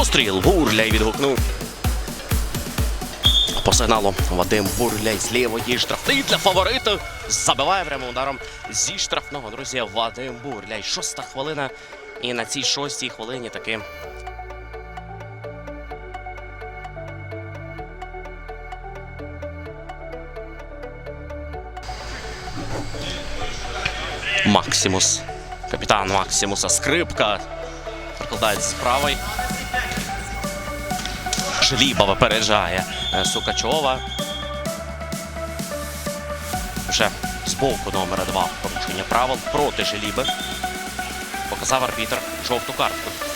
простріл. Бурляй відгукнув. По сигналу Вадим Бурляй з лівої штрафний для фаворита. Забиває прямим ударом зі штрафного, друзі. Вадим Бурляй. Шоста хвилина. І на цій шостій хвилині таки Максимус. Капітан Максимуса Скрипка. Прокладається з правої. Желіба випереджає е, Сукачова. Вже з боку номера 2 порушення правил проти Желіби. Показав арбітр жовту картку.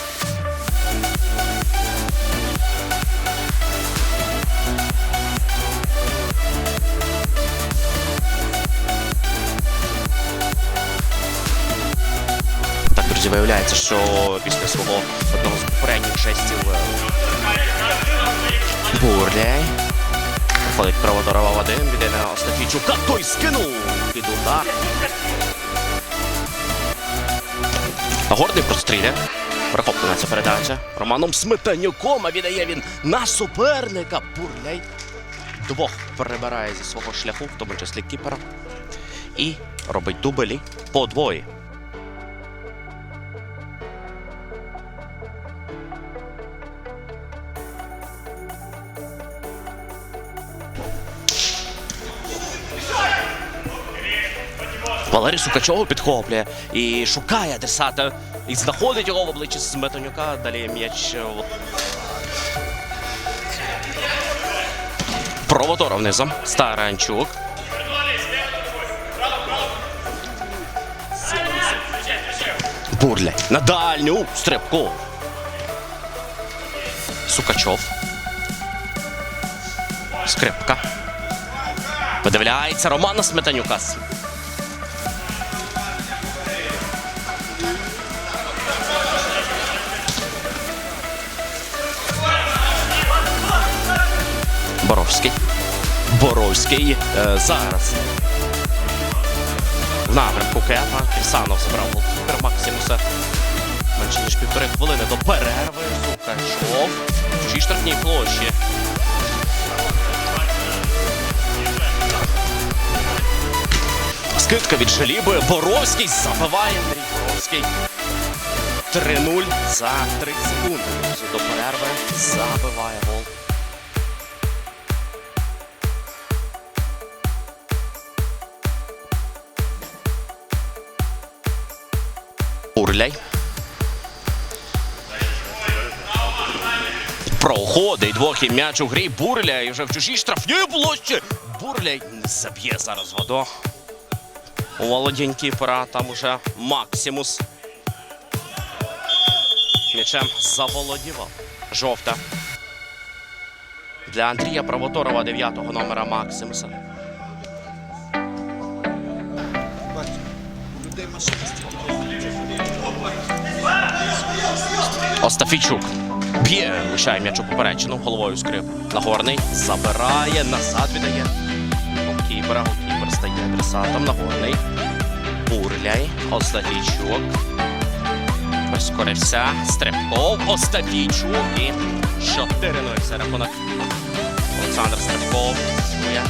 Друзі, виявляється, що після свого одного з попередніх жестів е, Бурляй. Проходить правоторова Вадим, біде на Остафійчука. Той скинув під удар. Гордий простріляє. Перехоплена ця передача. Романом Сметанюком, а віддає він на суперника. Бурляй. Двох перебирає зі свого шляху, в тому числі кіпера. І робить дублі по двоє. Валерій Сукачов підхоплює і шукає адресата. І знаходить його в обличчі Сметанюка. Далі м'яч. е, в- низом. Старанчук. Бурля. На дальню стрибку. Сукачов. Скрипка. Подивляється Романа Сметанюка. Боровський. Боровський е, зараз. В напрямку Кепа. Кірсанов забрав голкіпер Максимуса. Менше ніж півтори хвилини до перерви. Сукачов. В чужій штрафній площі. Скидка від Желіби. Боровський забиває Андрій Боровський. 3-0 за 30 секунд. До перерви забиває гол. Урляй. Проходить двох і м'яч у грі. Бурляй вже в чужій штрафній площі. Бурляй заб'є зараз водо. У володінь кіпера там уже Максимус. М'ячем заволодівав. Жовта. Для Андрія Правоторова 9-го номера Максимуса. Остафійчук. Б'є, лишає м'яч у поперечину, головою скрип. Нагорний забирає, назад віддає. Голкіпера, голкіпер стає адресатом. Нагорний. Бурляй. Остафійчук. Прискорився. Стрибков. Остафійчук. І 4-0 це рахунок. Олександр Стрибков. Пасує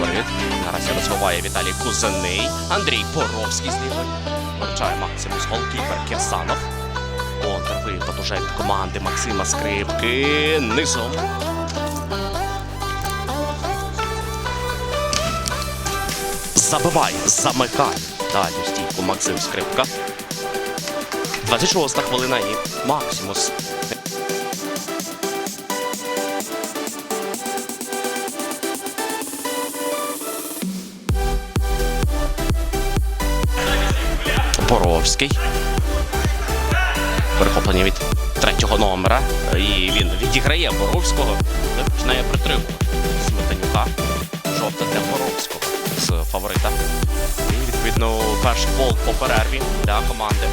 Вибігає фаворит. Наразі розвиває Віталій Кузений. Андрій Боровський з лівої. Вручає Максимус голкіпер Кірсанов. Контрвипад уже від команди Максима Скрипки. Низом. Забиває, замикає. Далі стійку Максим Скрипка. 26 хвилина і Максимус. Боровський. Перехоплення від третього номера. І він відіграє Боровського. Починає притримувати Сметанюка. Жовта для Боровського з фаворита. І відповідно перший гол по перерві для команди.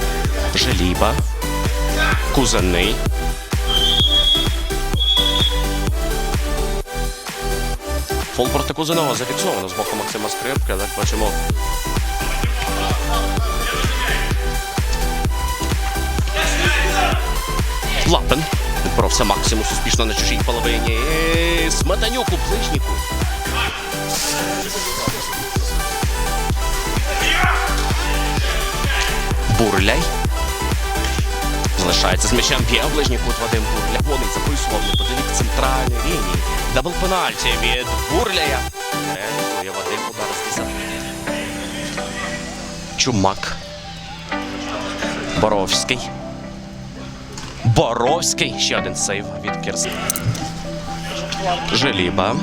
Желіба. Кузаний. Фол проти Кузинова зафіксовано з боку Максима Скрипки, але бачимо. Лапин. Відборовся Максимус успішно на чужій половині. Сметанюк у. Бурляй. Залишається з м'ячем п'є ближній кут Вадим Бурля. Вони записував неподалік центральної лінії. Дабл пенальті від Бурляя. Реалізує Вадим удар з 10. Чумак. Боровський. Боровський. Ще один сейв від Кірс. Желіба.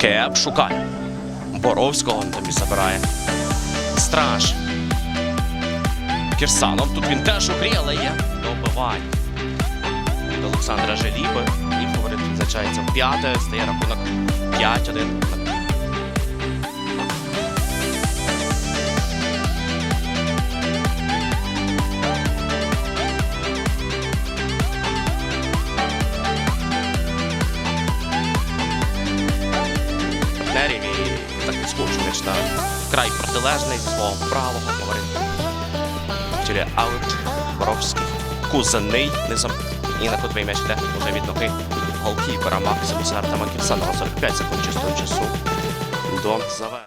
Кеп шукає. Боровського он тобі забирає. Страж. Кірсанов. Тут він теж у грі, але є добивань. Від Олександра Желіби. І фаворит відзначається п'яте. Стає рахунок 5-1. Край словом правого фаворит. Тіля аут, Боровський, Кузаний низом. І на кутовий м'яч йде уже від ноги голкіпера Максимуса Артема Кірсанова 45 секунд чистого часу до завершення.